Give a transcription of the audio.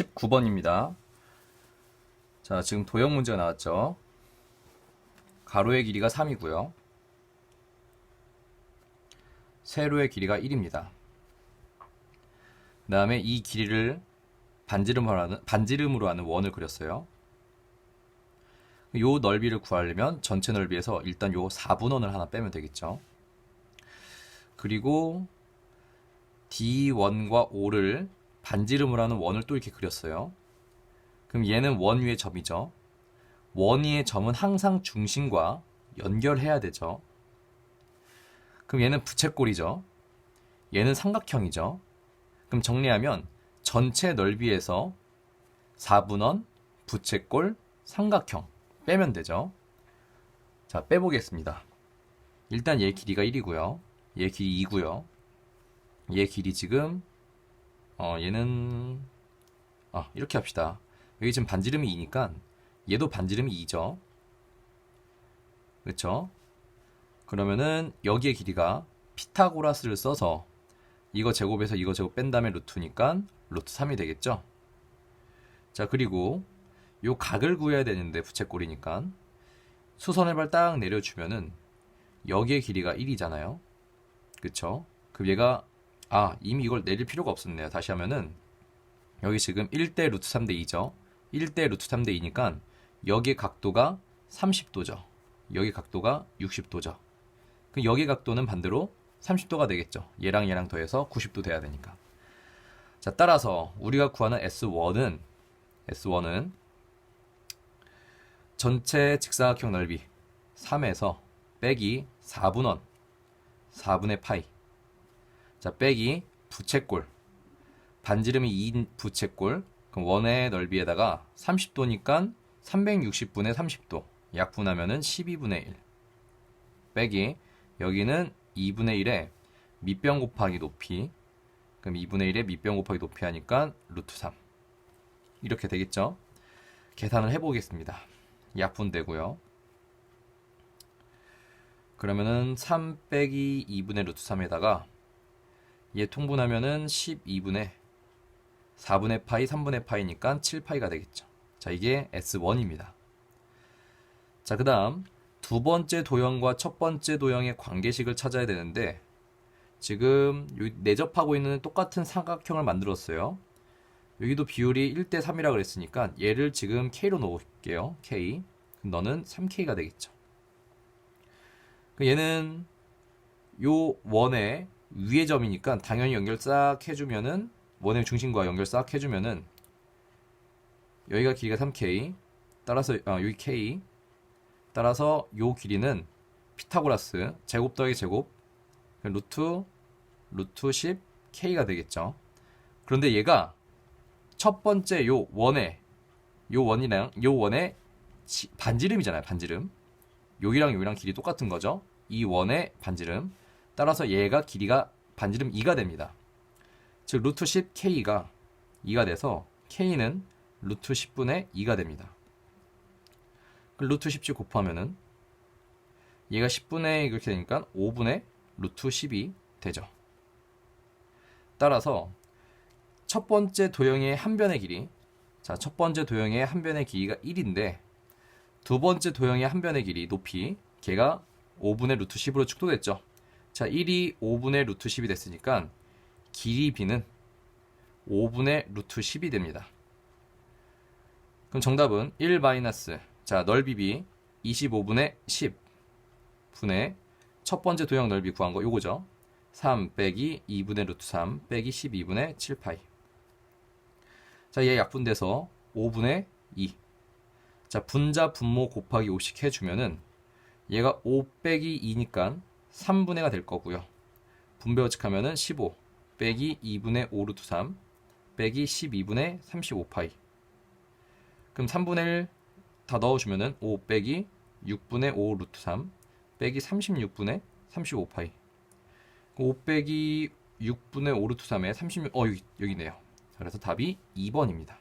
19번입니다. 자, 지금 도형 문제가 나왔죠. 가로의 길이가 3이고요. 세로의 길이가 1입니다. 그 다음에 이 길이를 반지름으로 하는, 반지름으로 하는 원을 그렸어요. 요 넓이를 구하려면 전체 넓이에서 일단 요 4분원을 하나 빼면 되겠죠. 그리고 D1과 5를 반지름으로 하는 원을 또 이렇게 그렸어요. 그럼 얘는 원 위의 점이죠. 원 위의 점은 항상 중심과 연결해야 되죠. 그럼 얘는 부채꼴이죠. 얘는 삼각형이죠. 그럼 정리하면 전체 넓이에서 4분원, 부채꼴, 삼각형 빼면 되죠. 자, 빼보겠습니다. 일단 얘 길이가 1이고요. 얘 길이 2고요. 얘 길이 지금 어 얘는 아 이렇게 합시다. 여기 지금 반지름이 2니까 얘도 반지름이 2죠. 그렇죠? 그러면은 여기의 길이가 피타고라스를 써서 이거 제곱에서 이거 제곱 뺀 다음에 루트니까 루트 3이 되겠죠? 자, 그리고 요 각을 구해야 되는데 부채꼴이니까 수선의 발 딱 내려주면은 여기의 길이가 1이잖아요. 그쵸? 그럼 얘가 아 이미 이걸 내릴 필요가 없었네요. 다시 하면은 여기 지금 1대 루트 3대 2죠. 1대 루트 3대 2니까 여기의 각도가 30도죠. 여기 각도가 60도죠. 그 여기 각도는 반대로 30도가 되겠죠. 얘랑 얘랑 더해서 90도 돼야 되니까. 자, 따라서 우리가 구하는 S1은 S1은 전체 직사각형 넓이 3에서 빼기 4분원 4분의 파이 자 빼기. 부채꼴. 반지름이 2인 부채꼴. 그럼 원의 넓이에다가 30도니까 360분의 30도. 약분하면은 12분의 1 빼기. 여기는 2분의 1에 밑변 곱하기 높이. 그럼 2분의 1에 밑변 곱하기 높이 하니까 루트 3 이렇게 되겠죠? 계산을 해보겠습니다. 약분되고요. 그러면은 3 빼기 2분의 루트 3에다가 얘 통분하면은 12분의 4분의 파이 3분의 파이니까 7파이가 되겠죠. 자, 이게 S1입니다. 자, 그 다음 두 번째 도형과 첫 번째 도형의 관계식을 찾아야 되는데 지금 내접하고 있는 똑같은 삼각형을 만들었어요. 여기도 비율이 1대 3이라 그랬으니까 얘를 지금 K로 놓을게요. K. 그럼 너는 3K가 되겠죠. 그 얘는 요 원의 위의 점이니까 당연히 연결 싹 해주면은 원의 중심과 연결 싹 해주면은 여기가 길이가 3K 따라서 아, 여기 K 따라서 요 길이는 피타고라스 제곱 더하기 제곱 루트 루트 10 K가 되겠죠. 그런데 얘가 첫 번째 요 원의 요 원이랑 요 원의 지- 반지름이잖아요. 반지름. 여기랑 여기랑 길이 똑같은 거죠. 이 원의 반지름. 따라서 얘가 길이가 반지름 2가 됩니다. 즉 루트 10 K가 2가 돼서 K는 루트 10분의 2가 됩니다. 그 루트 10씩 곱하면은 얘가 10분의 이렇게 되니까 5분의 루트 10이 되죠. 따라서 첫 번째 도형의 한 변의 길이 자, 첫 번째 도형의 한 변의 길이가 1인데 두 번째 도형의 한 변의 길이 높이 걔가 5분의 루트 10으로 축소됐죠. 자, 1이 5분의 루트 10이 됐으니까 길이 b는 5분의 루트 10이 됩니다. 그럼 정답은 1 마이너스 자, 넓이 b 25분의 10 분의 첫 번째 도형 넓이 구한 거 요거죠. 3 빼기 2분의 루트 3 빼기 12분의 7파이. 자, 얘 약분돼서 5분의 2. 자, 분자 분모 곱하기 5씩 해주면은 얘가 5 빼기 2니까 3분의가 될 거고요. 분배 어칙하면은 15 빼기 2분의 5 루트 3 빼기 12분의 35파이. 그럼 3분의 1 다 넣어주면은 5 빼기 6분의 5 루트 3 빼기 36분의 35파이. 5 빼기 6분의 5 루트 3에 36, 어, 여기, 여기네요. 그래서 답이 2번입니다.